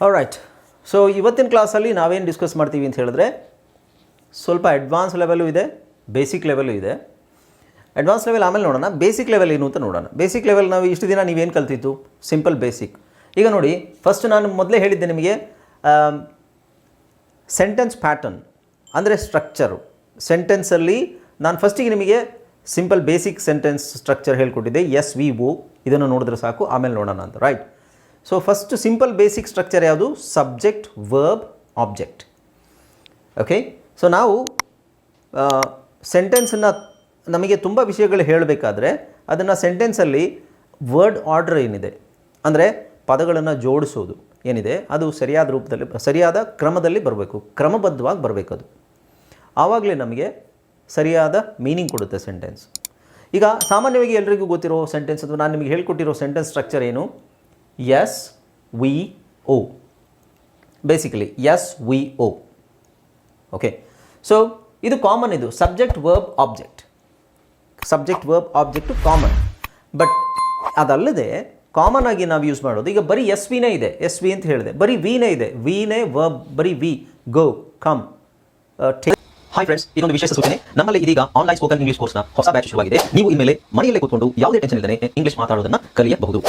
Right so ಇವತ್ತಿನ ಕ್ಲಾಸಲ್ಲಿ ನಾವೇನು ಡಿಸ್ಕಸ್ ಮಾಡ್ತೀವಿ ಅಂತ ಹೇಳಿದ್ರೆ, ಸ್ವಲ್ಪ ಅಡ್ವಾನ್ಸ್ ಲೆವೆಲು ಇದೆ ಬೇಸಿಕ್ ಲೆವೆಲು ಇದೆ. ಅಡ್ವಾನ್ಸ್ ಲೆವೆಲ್ ಆಮೇಲೆ ನೋಡೋಣ ಬೇಸಿಕ್ ಲೆವೆಲ್ ಏನು ಅಂತ ನೋಡೋಣ. ಬೇಸಿಕ್ ಲೆವೆಲ್ ನಾವು ಇಷ್ಟು ದಿನ ನೀವೇನು ಕಲ್ತಿತ್ತು ಸಿಂಪಲ್ ಬೇಸಿಕ್ ಈಗ ನೋಡಿ ಫಸ್ಟ್ ನಾನು ಮೊದಲೇ ಹೇಳಿದ್ದೆ ನಿಮಗೆ ಸೆಂಟೆನ್ಸ್ ಪ್ಯಾಟರ್ನ್ ಅಂದರೆ ಸ್ಟ್ರಕ್ಚರು ಸೆಂಟೆನ್ಸಲ್ಲಿ ನಾನು ಫಸ್ಟಿಗೆ ನಿಮಗೆ ಸಿಂಪಲ್ ಬೇಸಿಕ್ ಸೆಂಟೆನ್ಸ್ ಸ್ಟ್ರಕ್ಚರ್ ಹೇಳ್ಕೊಟ್ಟಿದ್ದೆ. ಎಸ್ ವಿ ಓ ಇದನ್ನು ನೋಡಿದ್ರೆ ಸಾಕು. ಆಮೇಲೆ ನೋಡೋಣ ಅಂತ right so first simple basic structure ಯಾವುದು? Subject verb object okay so ನಾವು ಸೆಂಟೆನ್ಸನ್ನು ನಮಗೆ ತುಂಬ ವಿಷಯಗಳು ಹೇಳಬೇಕಾದ್ರೆ ಅದನ್ನು ಸೆಂಟೆನ್ಸಲ್ಲಿ ವರ್ಡ್ ಆರ್ಡರ್ ಏನಿದೆ? ಅಂದರೆ ಪದಗಳನ್ನು ಜೋಡಿಸೋದು ಏನಿದೆ? ಅದು ಸರಿಯಾದ ರೂಪದಲ್ಲಿ, ಸರಿಯಾದ ಕ್ರಮದಲ್ಲಿ ಬರಬೇಕು. ಕ್ರಮಬದ್ಧವಾಗಿ ಬರಬೇಕು ಅದು ಆವಾಗಲೇ ನಮಗೆ ಸರಿಯಾದ ಮೀನಿಂಗ್ ಕೊಡುತ್ತೆ ಸೆಂಟೆನ್ಸ್ ಈಗ ಸಾಮಾನ್ಯವಾಗಿ ಎಲ್ರಿಗೂ ಗೊತ್ತಿರೋ ಸೆಂಟೆನ್ಸ್ ಅಥವಾ ನಾನು ನಿಮಗೆ ಹೇಳ್ಕೊಟ್ಟಿರೋ ಸೆಂಟೆನ್ಸ್ ಸ್ಟ್ರಕ್ಚರ್ ಏನು? S V O basically S V O okay so ಇದು ಕಾಮನ್ ಇದು. Subject verb object subject verb object common but ಅದಲ್ಲದೆ ಕಾಮನ್ ಆಗಿ ನಾವು ಯೂಸ್ ಮಾಡೋದು. ಈಗ ಬರೀ ಎಸ್ ವಿನೇ ಇದೆ. ಎಸ್ ವಿ ಅಂತ ಹೇಳಿದೆ. ಬರೀ ವಿನೇ ಇದೆ. ವಿನೇ ವರ್ಬ್ ಬರೀ V go come hi friends ಇದೊಂದು ವಿಶೇಷ ಸೂಚನೆ. ನಮ್ಮಲ್ಲಿ ಇದೀಗ ಆನ್ಲೈನ್ ಸ್ಪೋಕನ್ ಇಂಗ್ಲಿಷ್ ಕೋರ್ಸ್ನ ಹೊಸ ಬ್ಯಾಚ್ ಶುರುವಾಗಿದೆ. ನೀವು ಇನ್ಮೇಲೆ ಮನೆಯಲ್ಲೇ ಕೂತ್ಕೊಂಡು ಯಾವುದೇ ಟೆನ್ಷನ್ ಇಲ್ಲದೆ ಇಂಗ್ಲಿಷ್ ಮಾತಾಡೋದನ್ನ ಕಲಿಯಬಹುದು.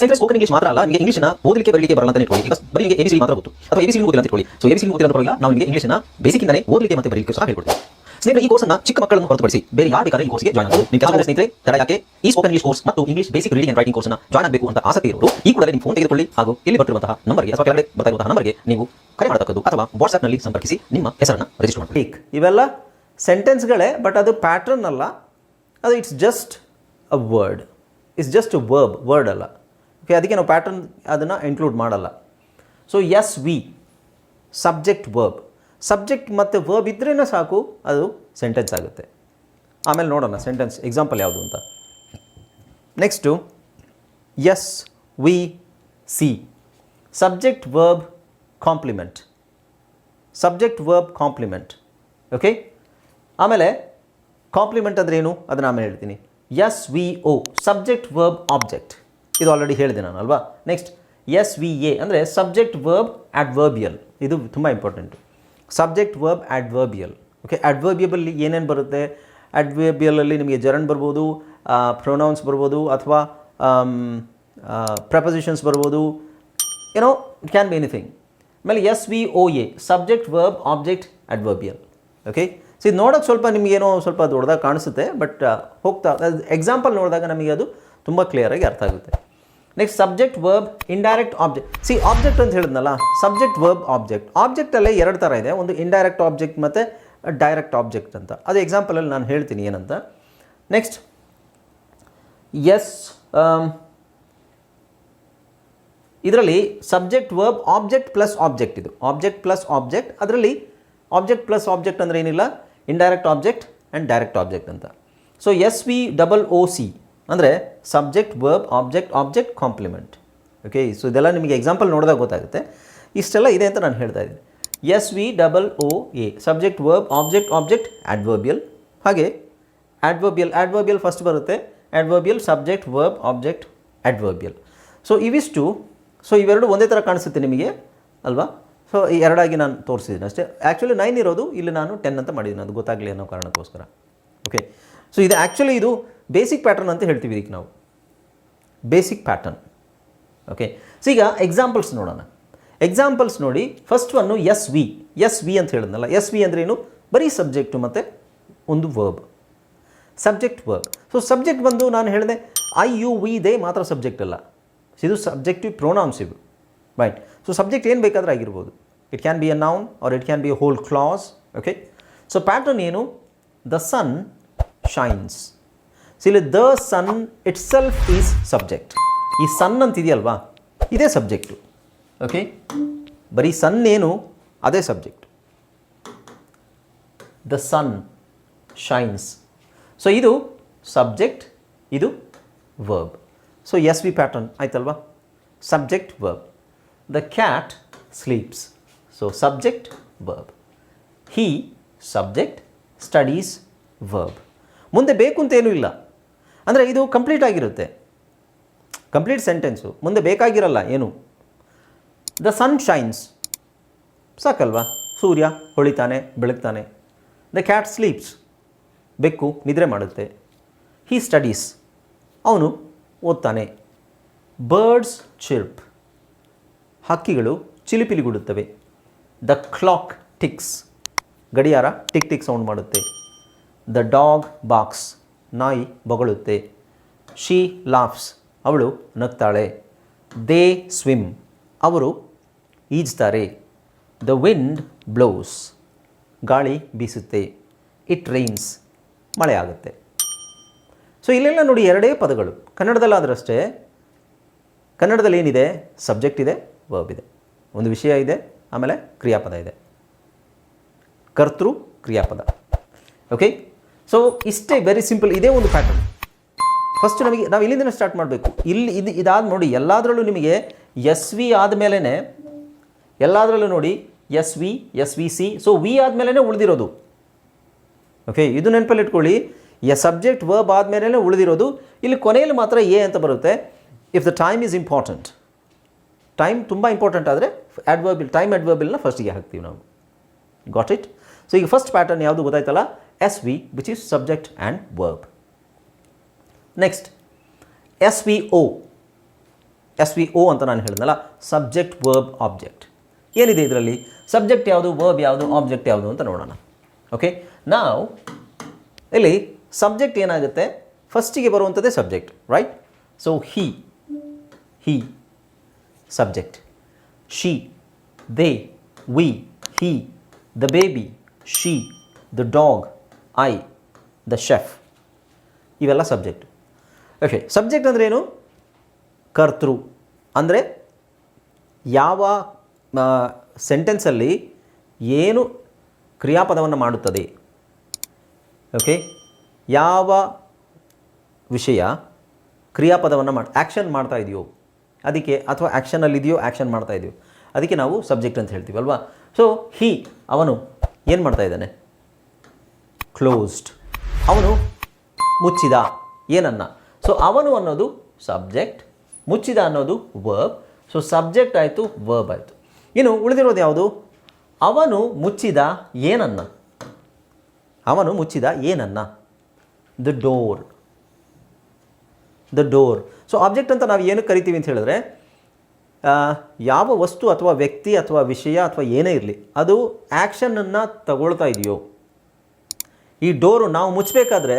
ಸ್ನೇಹಿತರೆ ಸ್ಪೋಕನ್ ಇಂಗ್ಲಿಷ್ ಮಾತ್ರ ಅಲ್ಲ, ನಿಮಗೆ ಇಂಗ್ಲಿಷ್ನ ಓದಲಿಕ್ಕೆ, ಬರಲಿಕ್ಕೆ ಬರಲ್ಲ ಅಂತ ಇಟ್ಕೊಳ್ಳಿ. ಬರೀ ನಿಮಗೆ ಎಬಿಸಿ ಮಾತ್ರ ಗೊತ್ತು. ಅಥವಾ ಎಬಿಸಿ ಓದಿಲ್ಲ ಅಂತ ಇಟ್ಕೊಳ್ಳಿ. ಸೊ ಎಬಿಸಿ ಅಂತ ಪರವಾಗಿಲ್ಲ ನಾವು ನಿಮಗೆ ಇಂಗ್ಲಿಷ್ನ ಬೇಸಿಕ್ ಇಂದಲೇ ಓದಲಿಕ್ಕೆ ಮತ್ತೆ ಬರಲಿಕ್ಕೆ ಸಹ ಹೇಳ್ಕೊಡ್ತೀವಿ. ಸ್ನೇಹಿತರೆ, ಈ ಕೋರ್ಸ್ನ ಚಿಕ್ಕ ಮಕ್ಕಳನ್ನು ಹೊರತುಪಡಿಸಿ ಬೇರೆ ಯಾರು ಬೇಕಾದ್ರೆ ಈ ಕೋರ್ಸ್ಗೆ ಜಾಯ್ನ್ ಆಗಬಹುದು ನಿಮ್ಮ ಕೆಲಸ ಸ್ನೇಹಿತರೆ, ತಡ ಯಾಕೆ? ಈ ಸ್ಪೋಕನ್ ಇಂಗ್ಲಿಷ್ ಕೋರ್ಸ್ ಮತ್ತು English basic reading and writing ಕೋರ್ಸ್ನ ಜಾಯ್ನ್ ಆಗಬೇಕು ಅಂತ ಆಸಕ್ತಿ ಇರೋರು, ಈ ಕೂಡಲೇ ನಿಮ್ಮ ಫೋನ್ ತೆಗೆದುಕೊಳ್ಳಿ ಹಾಗೂ ಇಲ್ಲಿ ಬರ್ತಿರುವಂತಹ ನಂಬರ್ಗೆ ಅಥವಾ ಕೆಳಗಡೆ ಬರ್ತಾ ನಂಬರ್ಗೆ ನೀವು ಕರೆ ಮಾಡತಕ್ಕದ್ದು ಅಥವಾ ವಾಟ್ಸ್ಆಪ್ನಲ್ಲಿ ಸಂಪರ್ಕಿಸಿ ನಿಮ್ಮ ಹೆಸರನ್ನು ರಿಜಿಸ್ಟರ್ ಮಾಡಿ ಇವೆಲ್ಲ ಸೆಂಟೆನ್ಸ್ಗಳೇ ಬಟ್ ಅದು ಪ್ಯಾಟರ್ನ್ ಅಲ್ಲ. ಅದು it's just a word it's just a verb word ಅಲ್ಲ. ಓಕೆ ಅದಕ್ಕೆ ನಾವು ಪ್ಯಾಟರ್ನ್ ಅದನ್ನು ಇನ್ಕ್ಲೂಡ್ ಮಾಡಲ್ಲ. So S V subject verb subject ಮತ್ತು ವರ್ಬ್ ಇದ್ರೇ ಸಾಕು, ಅದು ಸೆಂಟೆನ್ಸ್ ಆಗುತ್ತೆ. ಆಮೇಲೆ ನೋಡೋಣ ಸೆಂಟೆನ್ಸ್ ಎಕ್ಸಾಂಪಲ್ ಯಾವುದು ಅಂತ. Next S V C subject verb complement subject verb complement okay ಆಮೇಲೆ ಕಾಂಪ್ಲಿಮೆಂಟ್ ಅಂದ್ರೆ ಏನು? ಅದನ್ನು ಆಮೇಲೆ ಹೇಳ್ತೀನಿ. S V O subject verb object ಇದು ಆಲ್ರೆಡಿ ಹೇಳಿದೆ ನಾನು, ಅಲ್ವಾ? ನೆಕ್ಸ್ಟ್ ಎಸ್ ವಿ ಎ ಅಂದರೆ ಸಬ್ಜೆಕ್ಟ್ ವರ್ಬ್ ಅಡ್ವರ್ಬಿಯಲ್ ಇದು ತುಂಬ important subject verb adverbial okay ಅಡ್ವರ್ಬಿಯಬಲ್ಲಿ ಏನೇನು ಬರುತ್ತೆ? ಅಡ್ವರ್ಬಿಯಲಲ್ಲಿ ನಿಮಗೆ ಜರನ್ ಬರ್ಬೋದು ಪ್ರೊನೌನ್ಸ್ ಬರ್ಬೋದು, ಅಥವಾ ಪ್ರಪೊಸಿಷನ್ಸ್ ಬರ್ಬೋದು. ಏನೋ ಇಟ್ ಕ್ಯಾನ್ ಬಿ ಎನಿಥಿಂಗ್ ಆಮೇಲೆ S V O A subject verb object adverbial okay so ಇದು ನೋಡೋಕ್ಕೆ ಸ್ವಲ್ಪ ನಿಮಗೇನೋ ಸ್ವಲ್ಪ ದೊಡ್ಡದಾಗ ಕಾಣಿಸುತ್ತೆ ಬಟ್ ಹೋಗ್ತಾ ಎಕ್ಸಾಂಪಲ್ ನೋಡಿದಾಗ ನಮಗೆ ಅದು ತುಂಬ ಕ್ಲಿಯರಾಗಿ ಅರ್ಥ ಆಗುತ್ತೆ. Next subject verb indirect object C object ಅಂತ ಹೇಳಿದ್ನಲ್ಲ ಸಬ್ಜೆಕ್ಟ್ ವರ್ಬ್ ಆಬ್ಜೆಕ್ಟ್ ಆಬ್ಜೆಕ್ಟಲ್ಲೇ ಎರಡು ಥರ ಇದೆ. ಒಂದು ಇಂಡೈರೆಕ್ಟ್ ಆಬ್ಜೆಕ್ಟ್ ಮತ್ತು ಡೈರೆಕ್ಟ್ ಆಬ್ಜೆಕ್ಟ್ ಅಂತ. ಅದು ಎಕ್ಸಾಂಪಲಲ್ಲಿ ನಾನು ಹೇಳ್ತೀನಿ ಏನಂತ. ನೆಕ್ಸ್ಟ್ ಎಸ್ ಇದರಲ್ಲಿ subject verb object plus object ಇದು. ಆಬ್ಜೆಕ್ಟ್ ಪ್ಲಸ್ ಆಬ್ಜೆಕ್ಟ್ ಅದರಲ್ಲಿ ಆಬ್ಜೆಕ್ಟ್ ಪ್ಲಸ್ ಆಬ್ಜೆಕ್ಟ್ ಅಂದರೆ ಏನಿಲ್ಲ? Indirect object and direct object ಅಂತ. So S V double O C ಅಂದರೆ subject verb object object complement okay so ಇದೆಲ್ಲ ನಿಮಗೆ example ನೋಡಿದಾಗ ಗೊತ್ತಾಗುತ್ತೆ. ಇಷ್ಟೆಲ್ಲ ಇದೆ ಅಂತ ನಾನು ಹೇಳ್ತಾ ಇದ್ದೀನಿ. S V double O A subject verb object object adverbial ಹಾಗೆ ಆಡ್ವರ್ಬಿಯಲ್ ಆಡ್ವರ್ಬಿಯಲ್ ಫಸ್ಟ್ ಬರುತ್ತೆ. Adverbial subject verb object adverbial so ಇವಿಷ್ಟು ಸೊ ಇವೆರಡು ಒಂದೇ ಥರ ಕಾಣಿಸುತ್ತೆ ನಿಮಗೆ, ಅಲ್ವಾ? ಸೊ ಈ ಎರಡಾಗಿ ನಾನು ತೋರಿಸಿದ್ದೀನಿ ಅಷ್ಟೇ. ಆ್ಯಕ್ಚುಲಿ ನೈನ್ ಇರೋದು, ಇಲ್ಲಿ ನಾನು ಟೆನ್ ಅಂತ ಮಾಡಿದ್ದೀನಿ. ಅದು ಗೊತ್ತಾಗಲಿ ಅನ್ನೋ ಕಾರಣಕ್ಕೋಸ್ಕರ. ಓಕೆ ಸೊ ಇದು ಆ್ಯಕ್ಚುಲಿ ಇದು ಬೇಸಿಕ್ ಪ್ಯಾಟರ್ನ್ ಅಂತ ಹೇಳ್ತೀವಿ ಇದಕ್ಕೆ ನಾವು. ಬೇಸಿಕ್ ಪ್ಯಾಟರ್ನ್ ಓಕೆ ಸೊ ಈಗ ಎಕ್ಸಾಂಪಲ್ಸ್ ನೋಡೋಣ. ಎಕ್ಸಾಂಪಲ್ಸ್ ನೋಡಿ first one S V S V ಅಂತ ಹೇಳಿದ್ನಲ್ಲ. ಎಸ್ ವಿ ಅಂದ್ರೆ ಏನು? ಬರೀ ಸಬ್ಜೆಕ್ಟು ಮತ್ತು ಒಂದು verb subject verb so subject ಬಂದು ನಾನು ಹೇಳಿದೆ ಐ ಯು ವಿ ದೇ ಮಾತ್ರ ಸಬ್ಜೆಕ್ಟ್ ಅಲ್ಲ. ಇದು ಸಬ್ಜೆಕ್ಟಿವ್ ಪ್ರೊನೌನ್ಸ್ ಇವು. ರೈಟ್ ಸೊ ಸಬ್ಜೆಕ್ಟ್ ಏನು ಬೇಕಾದರೂ ಆಗಿರ್ಬೋದು. It can be a noun or it can be a whole clause okay so pattern ಏನು? ದ ಸನ್ ಶೈನ್ಸ್ ಸೊ ಇಲ್ಲಿ the sun itself is subject ಈ ಸನ್ ಅಂತ ಇದೆಯಲ್ವಾ ಇದೇ ಸಬ್ಜೆಕ್ಟು ಓಕೆ ಬರೀ ಸನ್ ಏನು, ಅದೇ subject the sun shines so ಇದು ಸಬ್ಜೆಕ್ಟ್ ಇದು verb so S V pattern ಆಯ್ತಲ್ವಾ? Subject verb the cat sleeps so subject verb he subject studies verb ಮುಂದೆ ಬೇಕು ಅಂತೇನೂ ಇಲ್ಲ. ಅಂದರೆ ಇದು ಕಂಪ್ಲೀಟ್ ಆಗಿರುತ್ತೆ. ಕಂಪ್ಲೀಟ್ ಸೆಂಟೆನ್ಸು ಮುಂದೆ ಬೇಕಾಗಿರಲ್ಲ ಏನು? ದ ಸನ್ ಶೈನ್ಸ್ ಸಾಕಲ್ವಾ? ಸೂರ್ಯ ಹೊಳಿತಾನೆ, ಬೆಳಗ್ತಾನೆ. ದ ಕ್ಯಾಟ್ ಸ್ಲೀಪ್ಸ್ ಬೆಕ್ಕು ನಿದ್ರೆ ಮಾಡುತ್ತೆ. ಹಿ ಸ್ಟಡೀಸ್ ಅವನು ಓದ್ತಾನೆ. ಬರ್ಡ್ಸ್ ಚಿರ್ಪ್ ಹಕ್ಕಿಗಳು ಚಿಲಿಪಿಲಿಗುಡುತ್ತವೆ. ದ ಕ್ಲಾಕ್ ಟಿಕ್ಸ್ ಗಡಿಯಾರ ಟಿಕ್ ಟಿಕ್ ಸೌಂಡ್ ಮಾಡುತ್ತೆ. ದ ಡಾಗ್ ಬಾಕ್ಸ್ ನಾಯಿ ಬೊಗಳುತ್ತೆ. ಶೀ ಲಾಫ್ಸ್, ಅವಳು ನಗ್ತಾಳೆ. ದೇ ಸ್ವಿಮ್, ಅವರು ಈಜ್ತಾರೆ. ದ ವಿಂಡ್ ಬ್ಲೌಸ್, ಗಾಳಿ ಬೀಸುತ್ತೆ. ಇಟ್ ರೈನ್ಸ್, ಮಳೆ ಆಗುತ್ತೆ. ಸೊ, ಇಲ್ಲೆಲ್ಲ ನೋಡಿ ಎರಡೇ ಪದಗಳು. ಕನ್ನಡದಲ್ಲಾದ್ರಷ್ಟೇ, ಕನ್ನಡದಲ್ಲಿ ಏನಿದೆ? ಸಬ್ಜೆಕ್ಟ್ ಇದೆ ವರ್ಬ್ ಇದೆ. ಒಂದು ವಿಷಯ ಇದೆ, ಆಮೇಲೆ ಕ್ರಿಯಾಪದ ಇದೆ. ಕರ್ತೃ ಕ್ರಿಯಾಪದ. ಓಕೆ ಸೊ ಇಷ್ಟೇ ವೆರಿ ಸಿಂಪಲ್ ಇದೇ ಒಂದು ಪ್ಯಾಟರ್ನ್ ಫಸ್ಟ್ ನಮಗೆ ನಾವು ಇಲ್ಲಿಂದನೇ ಸ್ಟಾರ್ಟ್ ಮಾಡಬೇಕು. ಇಲ್ಲಿ ಇದು ಇದಾದ ನೋಡಿ, ಎಲ್ಲದರಲ್ಲೂ ನಿಮಗೆ ಎಸ್ ವಿ ಆದಮೇಲೆ ಎಲ್ಲದರಲ್ಲೂ ನೋಡಿ S V S V C so V ಆದಮೇಲೆ ಉಳಿದಿರೋದು. ಓಕೆ ಇದು ನೆನಪಲ್ಲಿ ಇಟ್ಕೊಳ್ಳಿ. ಎ ಸಬ್ಜೆಕ್ಟ್ ವರ್ಬ್ ಆದಮೇಲೆ ಉಳಿದಿರೋದು. ಇಲ್ಲಿ ಕೊನೆಯಲ್ಲಿ ಮಾತ್ರ ಎ ಅಂತ ಬರುತ್ತೆ. If the time is important time ತುಂಬ ಇಂಪಾರ್ಟೆಂಟ್ ಆದರೆ ಅಡ್ವರ್ಬಿಲ್ ಟೈಮ್ ಅಡ್ವರ್ಬಿಲ್ನ ಫಸ್ಟಿಗೆ ಹಾಕ್ತೀವಿ ನಾವು. ಗಾಟ್ ಇಟ್ ಸೊ ಈಗ ಫಸ್ಟ್ ಪ್ಯಾಟರ್ನ್ ಯಾವುದು ಗೊತ್ತಾಯ್ತಲ್ಲ? S which is subject and verb. Next, next S V S V ಅಂತ ನಾನು ಹೇಳಿದ್ನಲ್ಲ ಸಬ್ಜೆಕ್ಟ್ ವರ್ಬ್ ಆಬ್ಜೆಕ್ಟ್ ಏನಿದೆ ಇದರಲ್ಲಿ? ಸಬ್ಜೆಕ್ಟ್ ಯಾವುದು ವರ್ಬ್ ಯಾವುದು ಆಬ್ಜೆಕ್ಟ್ ಯಾವುದು ಅಂತ ನೋಡೋಣ. ಓಕೆ ನಾವು ಇಲ್ಲಿ ಸಬ್ಜೆಕ್ಟ್ ಏನಾಗುತ್ತೆ? ಫಸ್ಟಿಗೆ ಬರುವಂಥದ್ದೇ subject right so he he subject she they we he the baby she the dog I the chef ಇವೆಲ್ಲ ಸಬ್ಜೆಕ್ಟ್ ಓಕೆ ಸಬ್ಜೆಕ್ಟ್ ಅಂದರೆ ಏನು? ಕರ್ತೃ. ಅಂದರೆ ಯಾವ ಸೆಂಟೆನ್ಸಲ್ಲಿ ಏನು ಕ್ರಿಯಾಪದವನ್ನು ಮಾಡುತ್ತದೆ? ಓಕೆ ಯಾವ ವಿಷಯ ಕ್ರಿಯಾಪದವನ್ನು ಮಾಡಿ ಆ್ಯಕ್ಷನ್ ಮಾಡ್ತಾ ಇದೆಯೋ? ಅದಕ್ಕೆ ಅಥವಾ ಆ್ಯಕ್ಷನಲ್ಲಿದೆಯೋ ಆ್ಯಕ್ಷನ್ ಮಾಡ್ತಾ ಇದೆಯೋ? ಅದಕ್ಕೆ ನಾವು ಸಬ್ಜೆಕ್ಟ್ ಅಂತ ಹೇಳ್ತೀವಿ ಅಲ್ವಾ ಸೊ ಹಿ ಅವನು ಏನು ಮಾಡ್ತಾ ಇದ್ದಾನೆ? ಕ್ಲೋಸ್ಡ್ ಅವನು ಮುಚ್ಚಿದ. ಏನನ್ನ? ಸೊ ಅವನು ಅನ್ನೋದು ಸಬ್ಜೆಕ್ಟ್ ಮುಚ್ಚಿದ ಅನ್ನೋದು ವರ್ಬ್ ಸೊ ಸಬ್ಜೆಕ್ಟ್ ಆಯಿತು ವರ್ಬ್ ಆಯಿತು. ಇನ್ನು ಉಳಿದಿರೋದು ಯಾವುದು? ಅವನು ಮುಚ್ಚಿದ ಏನನ್ನ? ಅವನು ಮುಚ್ಚಿದ ಏನನ್ನ? The door the door so object ಅಂತ ನಾವು ಏನು ಕರಿತೀವಿ ಅಂತ ಹೇಳಿದ್ರೆ ಯಾವ ವಸ್ತು ಅಥವಾ ವ್ಯಕ್ತಿ ಅಥವಾ ವಿಷಯ ಅಥವಾ ಏನೇ ಇರಲಿ, ಅದು ಆ್ಯಕ್ಷನನ್ನು ತಗೊಳ್ತಾ ಇದೆಯೋ ಈ ಡೋರು ನಾವು ಮುಚ್ಚಬೇಕಾದ್ರೆ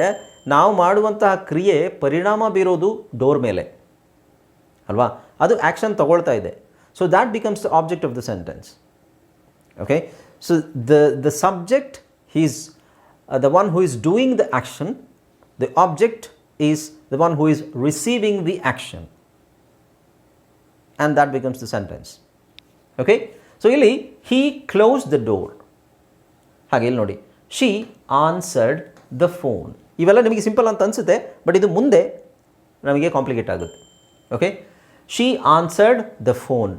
ನಾವು ಮಾಡುವಂತಹ ಕ್ರಿಯೆ ಪರಿಣಾಮ ಬೀರೋದು ಡೋರ್ ಮೇಲೆ. ಅಲ್ವಾ? ಅದು ಆ್ಯಕ್ಷನ್ ತಗೊಳ್ತಾ ಇದೆ. So that becomes the object of the sentence okay so the the subject is the one who who doing the action the object is the one who who receiving the action and that becomes the sentence okay so ಇಲ್ಲಿ he close the door ಹಾಗೆ ಇಲ್ಲಿ ನೋಡಿ. She answered the phone ಇವೆಲ್ಲ ನಿಮಗೆ simple ಅಂತ ಅನಿಸುತ್ತೆ but ಇದು ಮುಂದೆ ನಮಗೆ ಕಾಂಪ್ಲಿಕೇಟ್ ಆಗುತ್ತೆ. Okay she answered the phone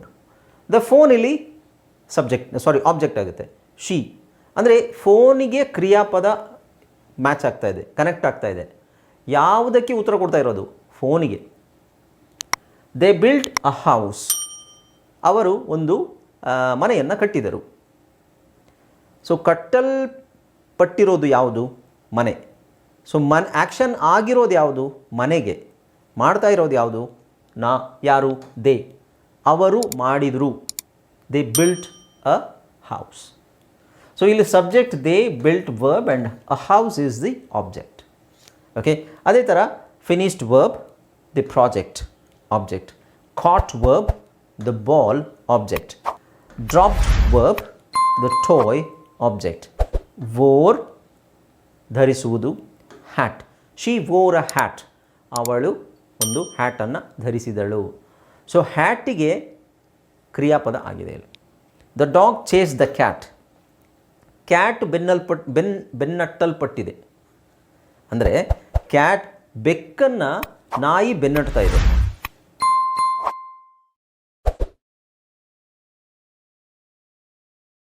the phone ಇಲ್ಲಿ ಸಬ್ಜೆಕ್ಟ್ ಸಾರಿ ಆಬ್ಜೆಕ್ಟ್ ಆಗುತ್ತೆ. ಶಿ ಅಂದರೆ ಫೋನಿಗೆ ಕ್ರಿಯಾಪದ ಮ್ಯಾಚ್ ಆಗ್ತಾ ಇದೆ ಕನೆಕ್ಟ್ ಆಗ್ತಾ ಇದೆ. ಯಾವುದಕ್ಕೆ ಉತ್ತರ ಕೊಡ್ತಾ ಇರೋದು? ಫೋನಿಗೆ. ದೇ ಬಿಲ್ಡ್ ಅ ಹೌಸ್ ಅವರು ಒಂದು ಮನೆಯನ್ನು ಕಟ್ಟಿದರು. ಸೊ ಕಟ್ಟಲ್ಪಟ್ಟಿರೋದು ಯಾವುದು? ಮನೆ. ಸೊ ಮನ್ ಆ್ಯಕ್ಷನ್ ಆಗಿರೋದು ಯಾವುದು? ಮನೆಗೆ. ಮಾಡ್ತಾ ಇರೋದು ಯಾವುದು? ನಾ, ಯಾರು? ದೇ. ಅವರು ಮಾಡಿದರು. They built a house so ಇಲ್ಲಿ subject they built verb and a house is the object okay ಅದೇ ಥರ finished verb the project object caught verb the ball object dropped verb the toy object wore ಧರಿಸುವುದು hat. She wore a hat. ಅವಳು ಒಂದು ಹ್ಯಾಟನ್ನು ಧರಿಸಿದಳು. So ಹ್ಯಾಟಿಗೆ ಕ್ರಿಯಾಪದ ಆಗಿದೆ ಇಲ್ಲಿ. The dog chase the cat cat ಬೆನ್ನಲ್ಪಟ್, ಬೆನ್, ಬೆನ್ನಟ್ಟಲ್ಪಟ್ಟಿದೆ. ಅಂದರೆ ಕ್ಯಾಟ್ ಬೆಕ್ಕನ್ನು ನಾಯಿ ಬೆನ್ನಟ್ತಾ ಇದೆ.